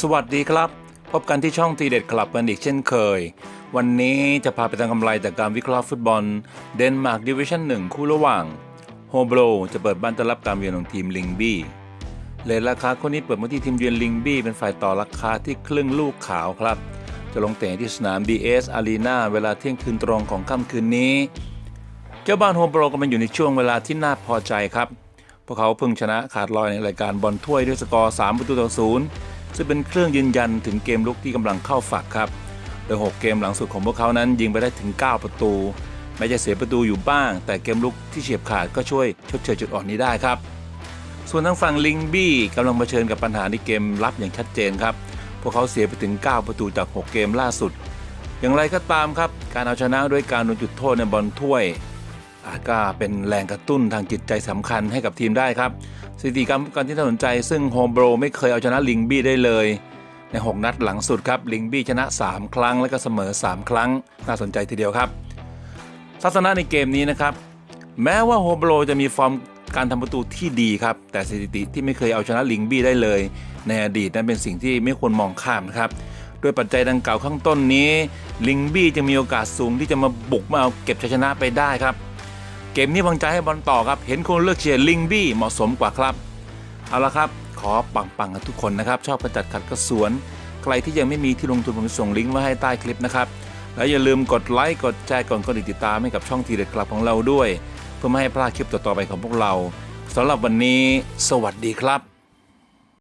สวัสดีครับ พบกันที่ช่องทีเด็ดคลับกันอีกเช่นเคย วันนี้จะพาไปทำกำไรจากการวิเคราะห์ฟุตบอล เดนมาร์กดิวิชั่นหนึ่งคู่ระหว่างโฮโบรจะเปิดบ้านต้อนรับการเยือนของทีมลิงบี้เลทราคาคนนี้เปิดมาที่ทีมเยือนลิงบี้เป็นฝ่ายต่อราคาที่ครึ่งลูกขาวครับ จะลงเตะที่สนาม BS Arena เวลาเที่ยงคืนตรงของค่ำคืนนี้ เจ้าบ้านโฮมโปรกำลังอยู่ในช่วงเวลาที่น่าพอใจครับ พวกเขาเพิ่งชนะขาดลอยในรายการบอลถ้วยด้วยสกอร์ 3 ประตูต่อศูนย์ ซึ่งเป็นเครื่องยืนยันถึงเกมลุกที่กำลังเข้าฝักครับ โดย 6 เกมหลังสุดของพวกเขานั้นยิงไปได้ถึง 9 ประตู แม้จะเสียประตูอยู่บ้าง แต่เกมลุกที่เฉียบขาดก็ช่วยชดเชยจุดอ่อนนี้ได้ครับ ส่วนทางฝั่งลิงบี้กำลังเผชิญกับปัญหาในเกมรับอย่างชัดเจนครับ พวกเขาเสียไปถึง 9 ประตูจาก 6 เกมล่าสุด อย่างไรก็ตามครับ การเอาชนะด้วยการโดนจุดโทษในบอลถ้วย ก็เป็นแรงกระตุ้นทางจิตใจสำคัญให้กับทีมได้ครับสถิติกรรมการที่น่าสนใจซึ่งโฮมโบรไม่เคยเอาชนะลิงบี้ได้เลยใน 6 นัดหลังสุดครับลิงบี้ชนะ 3 ครั้งและก็เสมอ 3 ครั้งน่าสนใจทีเดียวครับทัศนะในเกมนี้นะครับ แม้ว่าโฮมโบรจะมีฟอร์มการทำประตูที่ดีครับ แต่สถิติที่ไม่เคยเอาชนะลิงบี้ได้เลย ในอดีตนั้นเป็นสิ่งที่ไม่ควรมองข้ามนะครับด้วยปัจจัยดังกล่าวข้างต้นนี้ ลิงบี้จะมีโอกาสสูงที่จะมาบุกมาเอาเก็บชัยชนะไปได้ครับ เกมนี้วางใจให้บอลต่อครับ เห็นคนเลือกเชียร์ลิงบี้เหมาะสมกว่าครับ เอาละครับ ขอปังๆกันทุกคนนะครับ ชอบกระจัดขัดกระสวน ใครที่ยังไม่มีที่ลงทุนผมส่งลิงก์ไว้ให้ใต้คลิปนะครับ และอย่าลืมกดไลค์กดแชร์กดกดติดตามให้กับช่องทีเด็ดกลับของเราด้วย เพื่อไม่ให้พลาดคลิปต่อๆไปของพวกเราสำหรับวันนี้ สวัสดีครับ